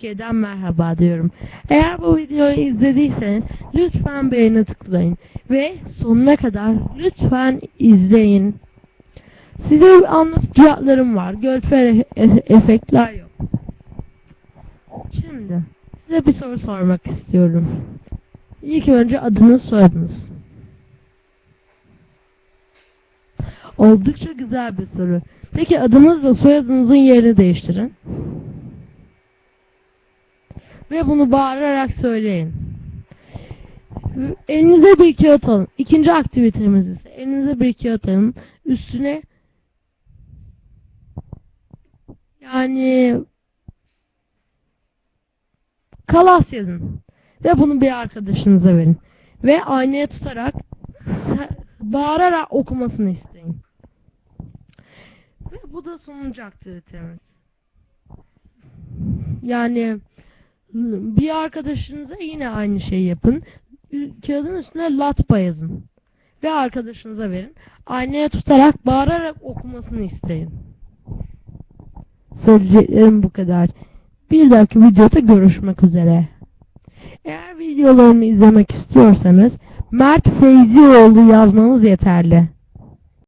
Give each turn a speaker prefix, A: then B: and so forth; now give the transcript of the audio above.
A: Türkiye'den merhaba diyorum. Eğer bu videoyu izlediyseniz lütfen beğeni tıklayın ve sonuna kadar lütfen izleyin. Size anlatacaklarım var. Görsel e- efektler yok. Şimdi size bir soru sormak istiyorum. İlk önce adınız soyadınız. Oldukça güzel bir soru. Peki adınızla soyadınızın yerini değiştirin. Ve bunu bağırarak söyleyin. Elinize bir kağıt alın. İkinci aktivitemiz ise elinize bir kağıt alın. Üstüne yani kalas yazın. Ve bunu bir arkadaşınıza verin. Ve aynaya tutarak bağırarak okumasını isteyin. Ve bu da sonuncu aktivitemiz. Yani bir arkadaşınıza yine aynı şeyi yapın. Kağıdın üstüne latpa yazın. Ve arkadaşınıza verin. Aynaya tutarak bağırarak okumasını isteyin. Söyleyeceklerim bu kadar. Bir dahaki videoda görüşmek üzere. Eğer videolarımı izlemek istiyorsanız Mert Feyzioğlu yazmanız yeterli.